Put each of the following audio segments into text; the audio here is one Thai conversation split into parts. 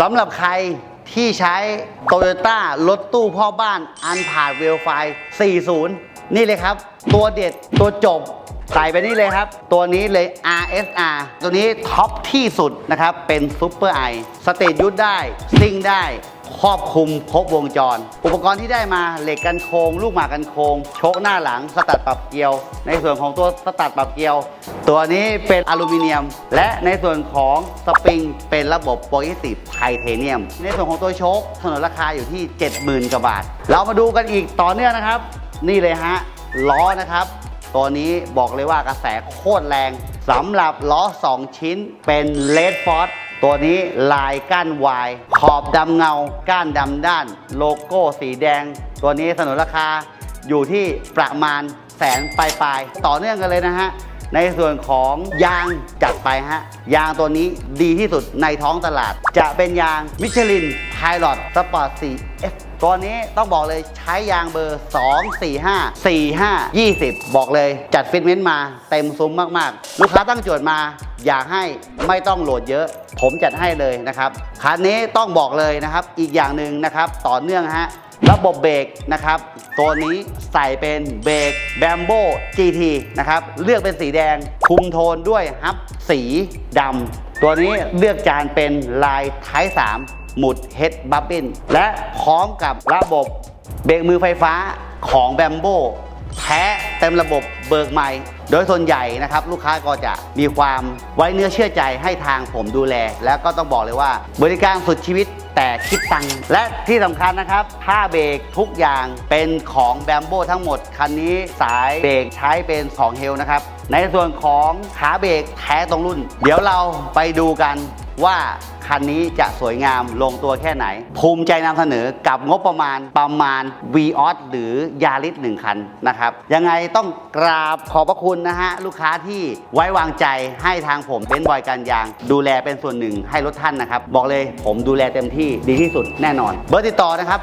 สำหรับใครที่ใช้โตโยต้ารถตู้พ่อบ้านอันผ่านเวลไฟ 40 นี่เลยครับ ตัวเด็ดตัวจบ ใส่ไปนี่เลยครับ ตัวนี้เลย RSR ตัวนี้ท็อปที่สุดนะครับ เป็นซูเปอร์ไอสเตจยุทธได้ซิ่งได้ ครอบคลุมครบวงจร อุปกรณ์ที่ได้มาเหล็กกันโครงลูกหมากกันโครงโชคหน้าหลังสตัดปรับเกลียว ในส่วนของตัวสตัดปรับเกลียว ตัวนี้เป็นอลูมิเนียม และในส่วนของสปริงเป็นระบบโปรยิสิบไทเทเนียม ในส่วนของตัวโชคเสนอราคาอยู่ที่ 70,000กว่าบาท เรามาดูกันอีกต่อเนื่องนะครับ นี่เลยฮะล้อนะครับตัวนี้บอกเลยว่ากระแสโคตรแรงสำหรับล้อ 2 ชิ้นเป็นเลดฟอร์ ตัวนี้ลายก้านวายขอบดำเงา ก้านดำด้าน โลโก้สีแดง ตัวนี้สนุนราคาอยู่ที่ประมาณแสนปลายๆต่อเนื่องกันเลยนะฮะ ในส่วนของยางจัดไปฮะ ยางตัวนี้ดีที่สุดในท้องตลาด จะเป็นยางมิชลินไพลอตสปอร์ต 4 F ตัวนี้ต้องบอกเลยใช้ยางเบอร์ 2 4 5 4 5 20 บอกเลยจัดฟิตเมนต์มาเต็มซุ้มมาก ๆ ลูกค้าตั้งโจทย์มา อยากให้ไม่ต้องโหลดเยอะ ผมจัดให้เลยนะครับคันนี้ต้องบอกเลยนะครับ อีกอย่างหนึ่งนะครับต่อเนื่องฮะระบบเบรกนะครับ ตัวนี้ใส่เป็นเบรกแบมโบ GT นะครับ เลือกเป็นสีแดง คุมโทนด้วยฮับสีดำตัวนี้เลือกจานเป็นลายไทป์3หมุดเฮดบับบินและพร้อมกับระบบเบรกมือไฟฟ้าของแบมโบ แท้เต็มระบบเบิกใหม่ โดยส่วนใหญ่นะครับ ลูกค้าก็จะมีความไว้เนื้อเชื่อใจให้ทางผมดูแล แล้วก็ต้องบอกเลยว่า บริการสุดชีวิตแต่คิดตังค์และที่สำคัญนะครับผ้าเบรกทุกอย่างเป็นของแบมโบทั้งหมด คันนี้สายเบรกใช้เป็นของเฮลนะครับ ในส่วนของขาเบรกแท้ตรงรุ่น เดี๋ยวเราไปดูกันว่า คันนี้จะสวยงามลงตัวแค่ไหน ภูมิใจนำเสนอกับงบประมาณประมาณ v ีออสหรือยาริสหนึ่งคันนะครับ ยังไงต้องกราบขอบพระคุณนะฮะ ลูกค้าที่ไว้วางใจให้ทางผมเป็นบอยการยาง ดูแลเป็นส่วนหนึ่งให้รถท่านนะครับ บอกเลยผมดูแลเต็มที่ดีที่สุดแน่นอน เบอร์ติดต่อนะครับ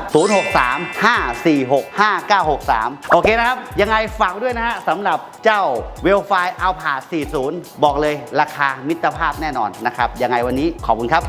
063 546 5963 โอเคนะครับ ยังไงฝากด้วยนะฮะสำหรับเจ้าเวลไฟเอาผ่า40 บอกเลยราคามิตรภาพแน่นอนนะครับ ยังไงวันนี้ขอบคุณครับ